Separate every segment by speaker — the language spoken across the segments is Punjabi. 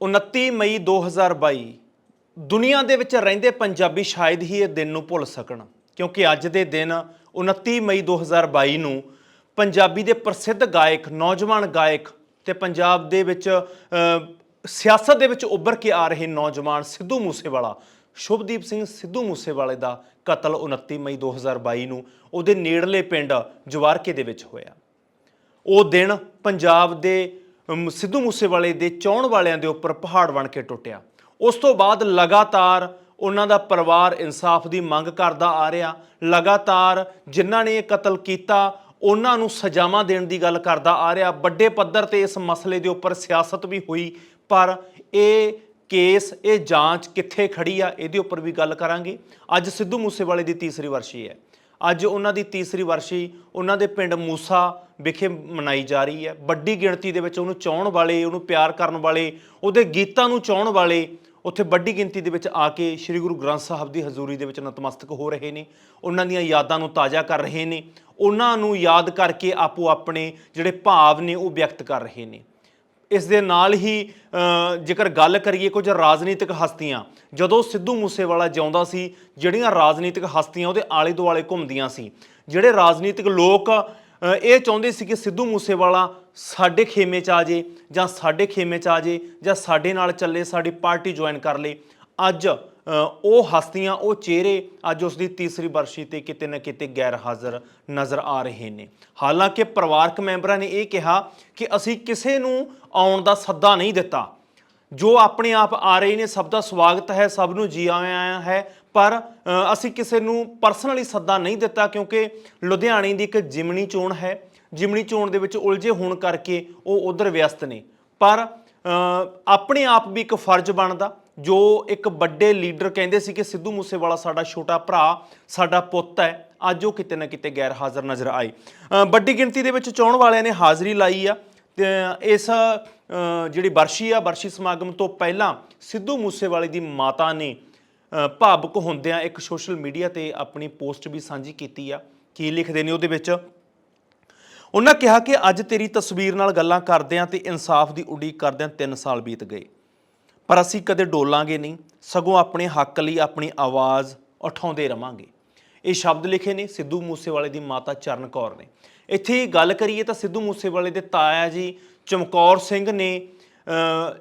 Speaker 1: 29 ਮਈ 2022 ਦੁਨੀਆ ਦੇ ਵਿੱਚ ਰਹਿੰਦੇ ਪੰਜਾਬੀ ਸ਼ਾਇਦ ਹੀ ਇਹ ਦਿਨ ਨੂੰ ਭੁੱਲ ਸਕਣ, ਕਿਉਂਕਿ ਅੱਜ ਦੇ ਦਿਨ 29 ਮਈ 2022 ਨੂੰ ਪੰਜਾਬੀ ਦੇ ਪ੍ਰਸਿੱਧ ਗਾਇਕ, ਨੌਜਵਾਨ ਗਾਇਕ ਤੇ ਪੰਜਾਬ ਦੇ ਵਿੱਚ ਸਿਆਸਤ ਦੇ ਵਿੱਚ ਉੱਭਰ ਕੇ ਆ ਰਹੇ ਨੌਜਵਾਨ ਸਿੱਧੂ ਮੂਸੇਵਾਲਾ, ਸ਼ੁਭਦੀਪ ਸਿੰਘ ਸਿੱਧੂ ਮੂਸੇਵਾਲੇ ਦਾ ਕਤਲ 29 ਮਈ 2022 ਨੂੰ ਉਹਦੇ ਨੇੜਲੇ ਪਿੰਡ ਜਵਾਰਕੇ ਦੇ ਵਿੱਚ ਹੋਇਆ। ਉਹ ਦਿਨ ਪੰਜਾਬ ਦੇ ਅਮ, ਸਿੱਧੂ ਮੂਸੇਵਾਲੇ ਦੇ ਚਾਹਣ ਵਾਲਿਆਂ ਦੇ ਉੱਪਰ ਪਹਾੜ ਬਣ ਕੇ ਟੁੱਟਿਆ। ਉਸ ਤੋਂ ਬਾਅਦ ਲਗਾਤਾਰ ਉਹਨਾਂ ਦਾ ਪਰਿਵਾਰ ਇਨਸਾਫ ਦੀ ਮੰਗ ਕਰਦਾ ਆ ਰਿਹਾ। ਲਗਾਤਾਰ ਜਿਨ੍ਹਾਂ ਨੇ ਇਹ ਕਤਲ ਕੀਤਾ ਉਹਨਾਂ ਨੂੰ ਸਜ਼ਾਵਾਂ ਦੇਣ ਦੀ ਗੱਲ ਕਰਦਾ ਆ ਰਿਹਾ। ਵੱਡੇ ਪੱਧਰ ਤੇ ਇਸ ਮਸਲੇ ਦੇ ਉੱਪਰ ਸਿਆਸਤ ਵੀ ਹੋਈ ਪਰ ਇਹ ਕੇਸ ਇਹ ਜਾਂਚ ਕਿੱਥੇ ਖੜੀ ਆ ਇਹਦੇ ਉੱਪਰ ਵੀ ਗੱਲ ਕਰਾਂਗੇ। ਅੱਜ ਸਿੱਧੂ ਮੂਸੇਵਾਲੇ ਦੀ ਤੀਸਰੀ ਵਰਸ਼ੀ ਹੈ। ਅੱਜ ਉਹਨਾਂ ਦੀ ਤੀਸਰੀ ਵਰਸ਼ੀ ਉਹਨਾਂ ਦੇ ਪਿੰਡ ਮੂਸਾ ਵਿਖੇ ਮਨਾਈ ਜਾ ਰਹੀ ਹੈ। ਵੱਡੀ ਗਿਣਤੀ ਦੇ ਵਿੱਚ ਉਹਨੂੰ ਚਾਹਣ ਵਾਲੇ, ਉਹਨੂੰ ਪਿਆਰ ਕਰਨ ਵਾਲੇ, ਉਹਦੇ ਗੀਤਾਂ ਨੂੰ ਚਾਹਣ ਵਾਲੇ ਉੱਥੇ ਵੱਡੀ ਗਿਣਤੀ ਦੇ ਵਿੱਚ ਆ ਕੇ ਸ੍ਰੀ ਗੁਰੂ ਗ੍ਰੰਥ ਸਾਹਿਬ ਦੀ ਹਜ਼ੂਰੀ ਦੇ ਵਿੱਚ ਨਤਮਸਤਕ ਹੋ ਰਹੇ ਨੇ। ਉਹਨਾਂ ਦੀਆਂ ਯਾਦਾਂ ਨੂੰ ਤਾਜ਼ਾ ਕਰ ਰਹੇ ਨੇ। ਉਹਨਾਂ ਨੂੰ ਯਾਦ ਕਰਕੇ ਆਪੋ ਆਪਣੇ ਜਿਹੜੇ ਭਾਵ ਨੇ ਉਹ ਵਿਅਕਤ ਕਰ ਰਹੇ ਨੇ। ਇਸ ਦੇ ਨਾਲ ਹੀ ਜੇਕਰ ਗੱਲ ਕਰੀਏ ਕੁਝ ਰਾਜਨੀਤਿਕ ਹਸਤੀਆਂ, ਜਦੋਂ ਸਿੱਧੂ ਮੂਸੇਵਾਲਾ ਜਿਉਂਦਾ ਸੀ, ਜਿਹੜੀਆਂ ਰਾਜਨੀਤਿਕ ਹਸਤੀਆਂ ਉਹਦੇ ਆਲੇ ਦੁਆਲੇ ਘੁੰਮਦੀਆਂ ਸੀ, ਜਿਹੜੇ ਰਾਜਨੀਤਿਕ ਲੋਕ ਇਹ ਚਾਹੁੰਦੇ ਸੀ ਕਿ ਸਿੱਧੂ ਮੂਸੇਵਾਲਾ ਸਾਡੇ ਖੇਮੇ 'ਚ ਆ ਜੇ, ਜਾਂ ਸਾਡੇ ਖੇਮੇ 'ਚ ਆ ਜੇ, ਜਾਂ ਸਾਡੇ ਨਾਲ ਚੱਲੇ, ਸਾਡੀ ਪਾਰਟੀ ਜੁਆਇਨ ਕਰ ਲੇ, ਅੱਜ ਉਹ ਹਸਤੀਆਂ, ਉਹ ਚਿਹਰੇ ਅੱਜ ਉਸ ਦੀ ਤੀਸਰੀ ਬਰਸ਼ੀ ਤੇ ਕਿਤੇ ਨਾ ਕਿਤੇ ਗੈਰ ਹਾਜ਼ਰ ਨਜ਼ਰ ਆ ਰਹੇ ਨੇ। ਹਾਲਾਂਕਿ ਪਰਿਵਾਰਕ ਮੈਂਬਰਾਂ ਨੇ ਇਹ ਕਿਹਾ ਕਿ ਅਸੀਂ ਕਿਸੇ ਨੂੰ ਆਉਣ ਦਾ ਸੱਦਾ ਨਹੀਂ ਦਿੱਤਾ। ਜੋ ਆਪਣੇ ਆਪ ਆ ਰਹੇ ਨੇ, ਸਭ ਦਾ ਸਵਾਗਤ ਹੈ, ਸਭ ਨੂੰ ਜੀ ਆਇਆਂ ਹੈ, ਪਰ ਅਸੀਂ ਕਿਸੇ ਨੂੰ ਪਰਸਨਲੀ ਸੱਦਾ ਨਹੀਂ ਦਿੱਤਾ ਕਿਉਂਕਿ ਲੁਧਿਆਣੇ ਦੀ ਇੱਕ ਜਿਮਣੀ ਚੋਣ ਹੈ। ਜਿਮਣੀ ਚੋਣ ਦੇ ਵਿੱਚ ਉਲਝੇ ਹੋਣ ਕਰਕੇ ਉਹ ਉਧਰ ਵਿਅਸਤ ਨੇ। ਪਰ ਆਪਣੇ ਆਪ ਵੀ ਇੱਕ ਫਰਜ਼ ਬਣਦਾ। ਜੋ ਇੱਕ ਵੱਡੇ ਲੀਡਰ ਕਹਿੰਦੇ ਸੀ ਕਿ ਸਿੱਧੂ ਮੂਸੇਵਾਲਾ ਸਾਡਾ ਛੋਟਾ ਭਰਾ, ਸਾਡਾ ਪੁੱਤ ਹੈ, ਅੱਜ ਉਹ ਕਿਤੇ ਨਾ ਕਿਤੇ ਗੈਰ ਹਾਜ਼ਰ ਨਜ਼ਰ ਆਏ। ਵੱਡੀ ਗਿਣਤੀ ਦੇ ਵਿੱਚ ਚੋਣ ਵਾਲਿਆਂ ਨੇ ਹਾਜ਼ਰੀ ਲਾਈ ਆ ਤੇ ਇਸ ਜਿਹੜੀ ਵਰਸ਼ੀ ਆ ਵਰਸ਼ੀ ਸਮਾਗਮ ਤੋਂ ਪਹਿਲਾਂ ਸਿੱਧੂ ਮੂਸੇਵਾਲੇ ਦੀ ਮਾਤਾ ਨੇ ਭਾਵੁਕ ਹੁੰਦਿਆਂ ਇੱਕ ਸੋਸ਼ਲ ਮੀਡੀਆ ਤੇ ਆਪਣੀ ਪੋਸਟ ਵੀ ਸਾਂਝੀ ਕੀਤੀ ਆ। ਕੀ ਲਿਖਦੇ ਨੇ ਉਹਦੇ ਵਿੱਚ? ਉਹਨਾਂ ਕਿਹਾ ਕਿ ਅੱਜ ਤੇਰੀ ਤਸਵੀਰ ਨਾਲ ਗੱਲਾਂ ਕਰਦਿਆਂ ਤੇ ਇਨਸਾਫ ਦੀ ਉਡੀਕ ਕਰਦਿਆਂ 3 ਸਾਲ ਬੀਤ ਗਏ। ਪਰ ਅਸੀਂ ਕਦੇ ਡੋਲਾਂਗੇ ਨਹੀਂ, ਸਗੋਂ ਆਪਣੇ ਹੱਕ ਲਈ ਆਪਣੀ ਆਵਾਜ਼ ਉਠਾਉਂਦੇ ਰਵਾਂਗੇ। ਇਹ ਸ਼ਬਦ ਲਿਖੇ ਨੇ ਸਿੱਧੂ ਮੂਸੇਵਾਲੇ ਦੀ ਮਾਤਾ ਚਰਨ ਕੌਰ ਨੇ। ਇੱਥੇ ਗੱਲ ਕਰੀਏ ਤਾਂ ਸਿੱਧੂ ਮੂਸੇਵਾਲੇ ਦੇ ਤਾਇਆ ਜੀ ਚਮਕੌਰ ਸਿੰਘ ਨੇ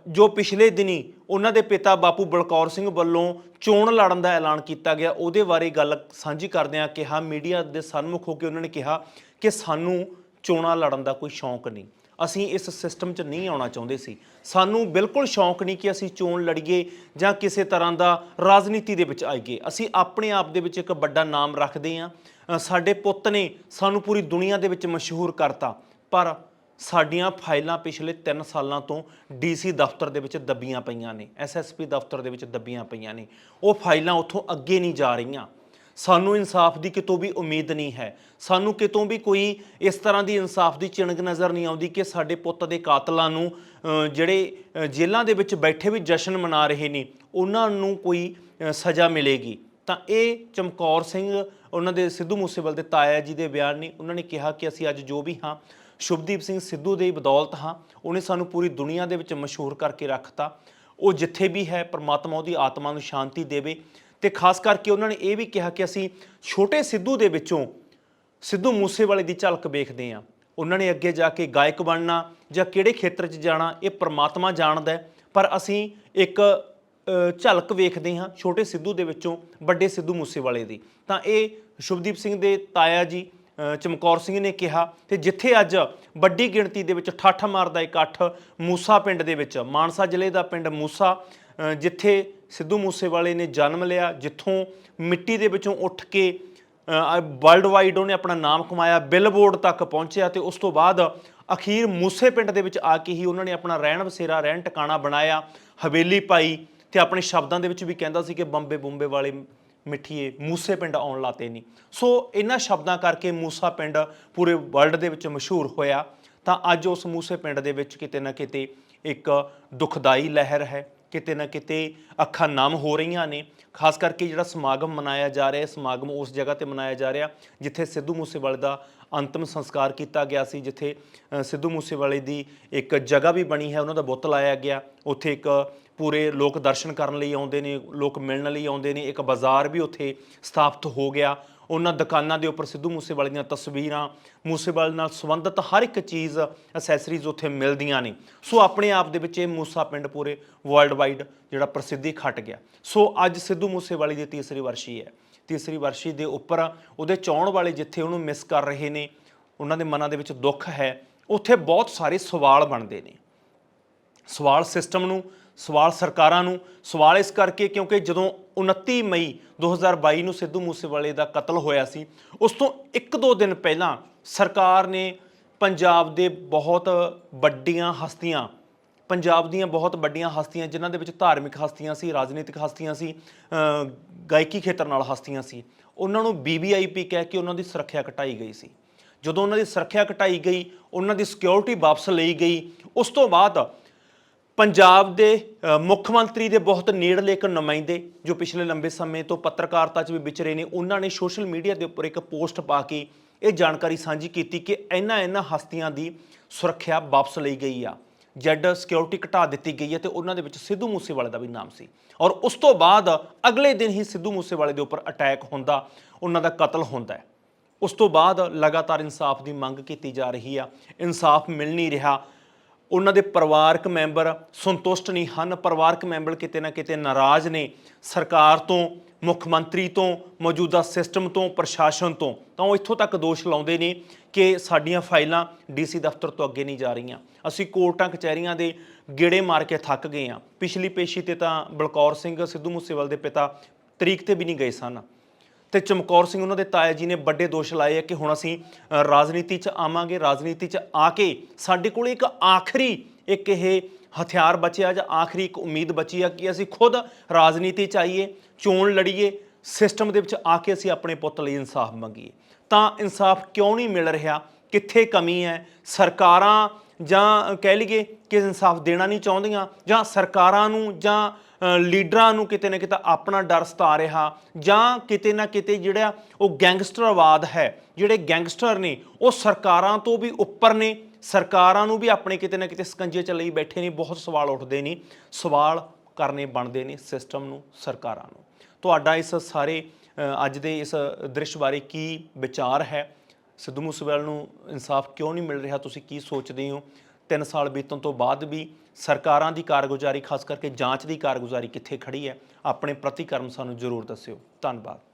Speaker 1: ਜੋ ਪਿਛਲੇ ਦਿਨੀ ਉਹਨਾਂ ਦੇ ਪਿਤਾ ਬਾਪੂ ਬਲਕੌਰ ਸਿੰਘ ਵੱਲੋਂ ਚੋਣ ਲੜਨ ਦਾ ਐਲਾਨ ਕੀਤਾ ਗਿਆ, ਉਹਦੇ ਬਾਰੇ ਗੱਲ ਸਾਂਝੀ ਕਰਦਿਆਂ ਕਿਹਾ, ਮੀਡੀਆ ਦੇ ਸਨਮੁਖ ਹੋ ਕੇ ਉਹਨਾਂ ਨੇ ਕਿਹਾ ਕਿ ਸਾਨੂੰ ਚੋਣਾਂ ਲੜਨ ਦਾ ਕੋਈ ਸ਼ੌਂਕ ਨਹੀਂ। ਅਸੀਂ ਇਸ ਸਿਸਟਮ 'ਚ ਨਹੀਂ ਆਉਣਾ ਚਾਹੁੰਦੇ ਸੀ। ਸਾਨੂੰ ਬਿਲਕੁਲ ਸ਼ੌਂਕ ਨਹੀਂ ਕਿ ਅਸੀਂ ਚੋਣ ਲੜੀਏ ਜਾਂ ਕਿਸੇ ਤਰ੍ਹਾਂ ਦਾ ਰਾਜਨੀਤੀ ਦੇ ਵਿੱਚ ਆਈਏ। ਅਸੀਂ ਆਪਣੇ ਆਪ ਦੇ ਵਿੱਚ ਇੱਕ ਵੱਡਾ ਨਾਮ ਰੱਖਦੇ ਹਾਂ। ਸਾਡੇ ਪੁੱਤ ਨੇ ਸਾਨੂੰ ਪੂਰੀ ਦੁਨੀਆ ਦੇ ਵਿੱਚ ਮਸ਼ਹੂਰ ਕਰਤਾ। ਪਰ ਸਾਡੀਆਂ ਫਾਈਲਾਂ ਪਿਛਲੇ 3 ਸਾਲਾਂ ਤੋਂ ਡੀਸੀ ਦਫ਼ਤਰ ਦੇ ਵਿੱਚ ਦੱਬੀਆਂ ਪਈਆਂ ਨੇ ਐਸਐਸਪੀ ਦਫ਼ਤਰ ਦੇ ਵਿੱਚ ਦੱਬੀਆਂ ਪਈਆਂ ਨੇ। ਉਹ ਫਾਈਲਾਂ ਉੱਥੋਂ ਅੱਗੇ ਨਹੀਂ ਜਾ ਰਹੀਆਂ। ਸਾਨੂੰ ਇਨਸਾਫ ਦੀ ਕਿਤੋਂ ਵੀ ਉਮੀਦ ਨਹੀਂ ਹੈ। ਸਾਨੂੰ ਕਿਤੋਂ ਵੀ ਕੋਈ ਇਸ ਤਰ੍ਹਾਂ ਦੀ ਇਨਸਾਫ ਦੀ ਚਿਣਕ ਨਜ਼ਰ ਨਹੀਂ ਆਉਂਦੀ ਕਿ ਸਾਡੇ ਪੁੱਤ ਦੇ ਕਾਤਲਾਂ ਨੂੰ ਜਿਹੜੇ ਜੇਲ੍ਹਾਂ ਦੇ ਵਿੱਚ ਬੈਠੇ ਵੀ ਜਸ਼ਨ ਮਨਾ ਰਹੇ ਨੇ, ਉਹਨਾਂ ਨੂੰ ਕੋਈ ਸਜ਼ਾ ਮਿਲੇਗੀ। ਤਾਂ ਇਹ ਚਮਕੌਰ ਸਿੰਘ, ਉਹਨਾਂ ਦੇ ਸਿੱਧੂ ਮੂਸੇਵਾਲ ਦੇ ਤਾਇਆ ਜੀ ਦੇ ਬਿਆਨ ਨੇ, ਉਹਨਾਂ ਨੇ ਕਿਹਾ ਕਿ ਅਸੀਂ ਅੱਜ ਜੋ ਵੀ ਹਾਂ, ਸ਼ੁਭਦੀਪ ਸਿੰਘ ਸਿੱਧੂ ਦੇ ਬਦੌਲਤ ਹਾਂ, ਉਹਨੇ ਸਾਨੂੰ ਪੂਰੀ ਦੁਨੀਆ ਦੇ ਵਿੱਚ ਮਸ਼ਹੂਰ ਕਰਕੇ ਰੱਖਤਾ। ਉਹ ਜਿੱਥੇ ਵੀ ਹੈ, ਪ੍ਰਮਾਤਮਾ ਉਹਦੀ ਆਤਮਾ ਨੂੰ ਸ਼ਾਂਤੀ ਦੇਵੇ ਤੇ ਖਾਸ ਕਰਕੇ ਉਹਨਾਂ ਨੇ ਇਹ ਵੀ ਕਿਹਾ ਕਿ ਅਸੀਂ ਛੋਟੇ ਸਿੱਧੂ ਦੇ ਵਿੱਚੋਂ ਸਿੱਧੂ ਮੂਸੇਵਾਲੇ ਦੀ ਝਲਕ ਵੇਖਦੇ ਹਾਂ। ਉਹਨਾਂ ਨੇ ਅੱਗੇ ਜਾ ਕੇ ਗਾਇਕ ਬਣਨਾ ਜਾਂ ਕਿਹੜੇ ਖੇਤਰ 'ਚ ਜਾਣਾ, ਇਹ ਪ੍ਰਮਾਤਮਾ ਜਾਣਦਾ ਪਰ ਅਸੀਂ ਇੱਕ ਝਲਕ ਵੇਖਦੇ ਹਾਂ ਛੋਟੇ ਸਿੱਧੂ ਦੇ ਵਿੱਚੋਂ ਵੱਡੇ ਸਿੱਧੂ ਮੂਸੇਵਾਲੇ ਦੀ। ਤਾਂ ਇਹ ਸ਼ੁਭਦੀਪ ਸਿੰਘ ਦੇ ਤਾਇਆ ਜੀ ਚਮਕੌਰ ਸਿੰਘ ਨੇ ਕਿਹਾ ਤੇ ਜਿੱਥੇ ਅੱਜ ਵੱਡੀ ਗਿਣਤੀ ਦੇ ਵਿੱਚ ਠਾਠ ਮਾਰਦਾ ਇਕੱਠ ਮੂਸਾ ਪਿੰਡ ਦੇ ਵਿੱਚ, ਮਾਨਸਾ ਜ਼ਿਲ੍ਹੇ ਦਾ ਪਿੰਡ ਮੂਸਾ ਜਿੱਥੇ ਸਿੱਧੂ ਮੂਸੇਵਾਲੇ ਨੇ ਜਨਮ ਲਿਆ, ਜਿੱਥੋਂ ਮਿੱਟੀ ਦੇ ਵਿੱਚੋਂ ਉੱਠ ਕੇ ਵਰਲਡ ਵਾਈਡ ਉਹਨੇ ਆਪਣਾ ਨਾਮ ਕਮਾਇਆ ਬਿਲਬੋਰਡ ਤੱਕ ਪਹੁੰਚਿਆ ਤੇ ਉਸ ਤੋਂ ਬਾਅਦ ਅਖੀਰ ਮੂਸੇ ਪਿੰਡ ਦੇ ਵਿੱਚ ਆ ਕੇ ਹੀ ਉਹਨਾਂ ਨੇ ਆਪਣਾ ਰਹਿਣ ਬਸੇਰਾ ਰਹਿਣ ਟਿਕਾਣਾ ਬਣਾਇਆ, ਹਵੇਲੀ ਪਾਈ ਤੇ ਆਪਣੇ ਸ਼ਬਦਾਂ ਦੇ ਵਿੱਚ ਵੀ ਕਹਿੰਦਾ ਸੀ ਕਿ ਬੰਬੇ ਬੰਬੇ ਵਾਲੇ ਮਿੱਠੀਏ, ਮੂਸੇ ਪਿੰਡ ਆਉਣ ਲਾਤੇ ਨਹੀਂ ਸੋ ਇਹਨਾਂ ਸ਼ਬਦਾਂ ਕਰਕੇ ਮੂਸਾ ਪਿੰਡ ਪੂਰੇ ਵਰਲਡ ਦੇ ਵਿੱਚ ਮਸ਼ਹੂਰ ਹੋਇਆ। ਤਾਂ ਅੱਜ ਉਸ ਮੂਸੇ ਪਿੰਡ ਦੇ ਵਿੱਚ ਕਿਤੇ ਨਾ ਕਿਤੇ ਇੱਕ ਦੁਖਦਾਈ ਲਹਿਰ ਹੈ। ਕਿਤੇ ਨਾ ਕਿਤੇ ਅੱਖਾਂ ਨਮ ਹੋ ਰਹੀਆਂ ਨੇ। ਖਾਸ ਕਰਕੇ ਜਿਹੜਾ ਸਮਾਗਮ ਮਨਾਇਆ ਜਾ ਰਿਹਾ ਹੈ ਸਮਾਗਮ ਉਸ ਜਗ੍ਹਾ ਤੇ ਮਨਾਇਆ ਜਾ ਰਿਹਾ ਜਿੱਥੇ ਸਿੱਧੂ ਮੂਸੇਵਾਲੇ ਦਾ ਅੰਤਮ ਸੰਸਕਾਰ ਕੀਤਾ ਗਿਆ ਸੀ, ਜਿੱਥੇ ਸਿੱਧੂ ਮੂਸੇਵਾਲੇ ਦੀ ਇੱਕ ਜਗ੍ਹਾ ਵੀ ਬਣੀ ਹੈ, ਉਹਨਾਂ ਦਾ ਬੁੱਤ ਲਾਇਆ ਗਿਆ। ਉੱਥੇ ਇੱਕ ਪੂਰੇ ਲੋਕ ਦਰਸ਼ਨ ਕਰਨ ਲਈ ਆਉਂਦੇ ਨੇ, ਲੋਕ ਮਿਲਣ ਲਈ ਆਉਂਦੇ ਨੇ, ਇੱਕ ਬਾਜ਼ਾਰ ਵੀ ਉੱਥੇ ਸਥਾਪਿਤ ਹੋ ਗਿਆ। ਉਹਨਾਂ ਦੁਕਾਨਾਂ ਦੇ ਉੱਪਰ ਸਿੱਧੂ ਮੂਸੇਵਾਲੇ ਦੀਆਂ ਤਸਵੀਰਾਂ, ਮੂਸੇਵਾਲੇ ਨਾਲ ਸੰਬੰਧਿਤ ਹਰ ਇੱਕ ਚੀਜ਼ ਅਸੈਸਰੀਜ਼ ਉੱਥੇ ਮਿਲਦੀਆਂ ਨੇ। ਸੋ ਆਪਣੇ ਆਪ ਦੇ ਵਿੱਚ ਇਹ ਮੂਸਾ ਪਿੰਡ ਪੂਰੇ ਵਰਲਡ ਵਾਈਡ ਜਿਹੜਾ ਪ੍ਰਸਿੱਧੀ ਖੱਟ ਗਿਆ। ਸੋ ਅੱਜ ਸਿੱਧੂ ਮੂਸੇਵਾਲੇ ਦੀ ਤੀਸਰੀ ਵਰਸ਼ੀ ਹੈ। ਤੀਸਰੀ ਵਰਸ਼ੀ ਦੇ ਉੱਪਰ ਉਹਦੇ ਚਾਹਣ ਵਾਲੇ ਜਿੱਥੇ ਉਹਨੂੰ ਮਿਸ ਕਰ ਰਹੇ ਨੇ, ਉਹਨਾਂ ਦੇ ਮਨਾਂ ਦੇ ਵਿੱਚ ਦੁੱਖ ਹੈ, ਉੱਥੇ ਬਹੁਤ ਸਾਰੇ ਸਵਾਲ ਬਣਦੇ ਨੇ। ਸਵਾਲ ਸਿਸਟਮ ਨੂੰ ਸਵਾਲ ਸਰਕਾਰਾਂ ਨੂੰ। ਸਵਾਲ ਇਸ ਕਰਕੇ ਕਿਉਂਕਿ ਜਦੋਂ 29 ਮਈ 2022 ਨੂੰ ਸਿੱਧੂ ਮੂਸੇਵਾਲੇ ਦਾ ਕਤਲ ਹੋਇਆ ਸੀ, ਉਸ ਤੋਂ ਇੱਕ ਦੋ ਦਿਨ ਪਹਿਲਾਂ ਸਰਕਾਰ ਨੇ ਪੰਜਾਬ ਦੇ ਬਹੁਤ ਵੱਡੀਆਂ ਹਸਤੀਆਂ, ਪੰਜਾਬ ਦੀਆਂ ਬਹੁਤ ਵੱਡੀਆਂ ਹਸਤੀਆਂ, ਜਿਨ੍ਹਾਂ ਦੇ ਵਿੱਚ ਧਾਰਮਿਕ ਹਸਤੀਆਂ ਸੀ, ਰਾਜਨੀਤਿਕ ਹਸਤੀਆਂ ਸੀ ਗਾਇਕੀ ਖੇਤਰ ਨਾਲ ਹਸਤੀਆਂ ਸੀ, ਉਹਨਾਂ ਨੂੰ ਬੀਬੀਆਈਪੀ ਕਹਿ ਕੇ ਉਹਨਾਂ ਦੀ ਸੁਰੱਖਿਆ ਘਟਾਈ ਗਈ ਸੀ। ਜਦੋਂ ਉਹਨਾਂ ਦੀ ਸੁਰੱਖਿਆ ਘਟਾਈ ਗਈ, ਉਹਨਾਂ ਦੀ ਸਿਕਿਉਰਿਟੀ ਵਾਪਸ ਲਈ ਗਈ, ਉਸ ਤੋਂ ਬਾਅਦ ਪੰਜਾਬ ਦੇ ਮੁੱਖ ਮੰਤਰੀ ਦੇ ਬਹੁਤ ਨੇੜਲੇ ਇੱਕ ਨੁਮਾਇੰਦੇ ਜੋ ਪਿਛਲੇ ਲੰਬੇ ਸਮੇਂ ਤੋਂ ਪੱਤਰਕਾਰਤਾ 'ਚ ਵੀ ਵਿਚਰੇ ਨੇ, ਉਹਨਾਂ ਨੇ ਸੋਸ਼ਲ ਮੀਡੀਆ ਦੇ ਉੱਪਰ ਇੱਕ ਪੋਸਟ ਪਾ ਕੇ ਇਹ ਜਾਣਕਾਰੀ ਸਾਂਝੀ ਕੀਤੀ ਕਿ ਇਹਨਾਂ ਇਹਨਾਂ ਹਸਤੀਆਂ ਦੀ ਸੁਰੱਖਿਆ ਵਾਪਸ ਲਈ ਗਈ ਆ। ਜੈਡ ਸਿਕਿਉਰਿਟੀ ਘਟਾ ਦਿੱਤੀ ਗਈ ਹੈ ਤੇ ਉਹਨਾਂ ਦੇ ਵਿੱਚ ਸਿੱਧੂ ਮੂਸੇਵਾਲੇ ਦਾ ਵੀ ਨਾਮ ਸੀ। ਔਰ ਉਸ ਤੋਂ ਬਾਅਦ ਅਗਲੇ ਦਿਨ ਹੀ ਸਿੱਧੂ ਮੂਸੇਵਾਲੇ ਦੇ ਉੱਪਰ ਅਟੈਕ ਹੁੰਦਾ, ਉਹਨਾਂ ਦਾ ਕਤਲ ਹੁੰਦਾ ਹੈ। ਉਸ ਤੋਂ ਬਾਅਦ ਲਗਾਤਾਰ ਇਨਸਾਫ ਦੀ ਮੰਗ ਕੀਤੀ ਜਾ ਰਹੀ ਆ। ਇਨਸਾਫ ਮਿਲ ਨਹੀਂ ਰਿਹਾ। ਉਹਨਾਂ ਦੇ ਪਰਿਵਾਰਕ ਮੈਂਬਰ ਸੰਤੁਸ਼ਟ ਨਹੀਂ ਹਨ, ਪਰਿਵਾਰਕ ਮੈਂਬਰ ਕਿਤੇ ਨਾ ਕਿਤੇ ਨਾਰਾਜ਼ ਨੇ। ਸਰਕਾਰ ਤੋਂ, ਮੁੱਖ ਮੰਤਰੀ ਤੋਂ, ਮੌਜੂਦਾ ਸਿਸਟਮ ਤੋਂ, ਪ੍ਰਸ਼ਾਸਨ ਤੋਂ, ਤਾਂ ਉਹ ਇੱਥੋਂ ਤੱਕ ਦੋਸ਼ ਲਾਉਂਦੇ ਨੇ ਕਿ ਸਾਡੀਆਂ ਫਾਈਲਾਂ ਡੀਸੀ ਦਫ਼ਤਰ ਤੋਂ ਅੱਗੇ ਨਹੀਂ ਜਾ ਰਹੀਆਂ। ਅਸੀਂ ਕੋਰਟਾਂ, ਕਚਹਿਰੀਆਂ ਦੇ ਗੇੜੇ ਮਾਰ ਕੇ ਥੱਕ ਗਏ ਹਾਂ। ਪਿਛਲੀ ਪੇਸ਼ੀ ਤੇ ਤਾਂ ਬਲਕੌਰ ਸਿੰਘ ਸਿੱਧੂ ਮੂਸੇਵਾਲ ਦੇ ਪਿਤਾ ਤਰੀਕ ਤੇ ਵੀ ਨਹੀਂ ਗਏ ਸਨ। ਤੇ ਚਮਕੌਰ ਸਿੰਘ ਉਹਨਾਂ ਦੇ ਤਾਇਆ ਜੀ ਨੇ ਵੱਡੇ ਦੋਸ਼ ਲਾਏ ਆ ਕਿ ਹੁਣ ਅਸੀਂ ਅ, ਰਾਜਨੀਤੀ 'ਚ ਆਵਾਂਗੇ ਰਾਜਨੀਤੀ 'ਚ ਆ ਕੇ ਸਾਡੇ ਕੋਲ ਇੱਕ ਆਖਰੀ ਇੱਕ ਇਹ ਹਥਿਆਰ ਬਚਿਆ ਜਾਂ ਆਖਰੀ ਇੱਕ ਉਮੀਦ ਬਚੀ ਆ ਕਿ ਅਸੀਂ ਖੁਦ ਰਾਜਨੀਤੀ 'ਚ ਆਈਏ ਚੋਣ ਲੜੀਏ ਸਿਸਟਮ ਦੇ ਵਿੱਚ ਆ ਕੇ ਅਸੀਂ ਆਪਣੇ ਪੁੱਤ ਲਈ ਇਨਸਾਫ ਮੰਗੀਏ। ਤਾਂ ਇਨਸਾਫ ਕਿਉਂ ਨਹੀਂ ਮਿਲ ਰਿਹਾ? ਕਿੱਥੇ ਕਮੀ ਹੈ? ਸਰਕਾਰਾਂ ਜਾਂ ਕਹਿ ਲਈਏ ਕਿ ਇਨਸਾਫ ਦੇਣਾ ਨਹੀਂ ਚਾਹੁੰਦੀਆਂ ਜਾਂ ਸਰਕਾਰਾਂ ਨੂੰ ਜਾਂ ਲੀਡਰਾਂ ਨੂੰ ਕਿਤੇ ਨਾ ਕਿਤੇ ਆਪਣਾ ਡਰ ਸਤਾ ਰਿਹਾ ਜਾਂ ਕਿਤੇ ਨਾ ਕਿਤੇ ਜਿਹੜਾ ਉਹ ਗੈਂਗਸਟਰਵਾਦ ਹੈ, ਜਿਹੜੇ ਗੈਂਗਸਟਰ ਨੇ, ਉਹ ਸਰਕਾਰਾਂ ਤੋਂ ਵੀ ਉੱਪਰ ਨੇ, ਸਰਕਾਰਾਂ ਨੂੰ ਵੀ ਆਪਣੇ ਕਿਤੇ ਨਾ ਕਿਤੇ ਸਕੰਜੇ ਚ ਲਈ ਬੈਠੇ ਨੇ, ਬਹੁਤ ਸਵਾਲ ਉੱਠਦੇ ਨੇ, ਸਵਾਲ ਕਰਨੇ ਬਣਦੇ ਨੇ ਸਿਸਟਮ ਨੂੰ, ਸਰਕਾਰਾਂ ਨੂੰ। ਤੁਹਾਡਾ ਇਸ ਸਾਰੇ ਅੱਜ ਦੇ ਇਸ ਦ੍ਰਿਸ਼ ਬਾਰੇ ਕੀ ਵਿਚਾਰ ਹੈ? ਸਿੱਧੂ ਮੂਸੇਵਾਲ ਨੂੰ ਇਨਸਾਫ ਕਿਉਂ ਨਹੀਂ ਮਿਲ ਰਿਹਾ? ਤੁਸੀਂ ਕੀ ਸੋਚਦੇ ਹੋ? 3 ਸਾਲ ਬੀਤਣ ਤੋਂ ਬਾਅਦ ਵੀ ਸਰਕਾਰਾਂ ਦੀ ਕਾਰਗੁਜ਼ਾਰੀ, ਖਾਸ ਕਰਕੇ ਜਾਂਚ ਦੀ ਕਾਰਗੁਜ਼ਾਰੀ ਕਿੱਥੇ ਖੜੀ ਹੈ, ਆਪਣੇ ਪ੍ਰਤੀਕਰਮ ਸਾਨੂੰ ਜ਼ਰੂਰ ਦੱਸਿਓ। ਧੰਨਵਾਦ।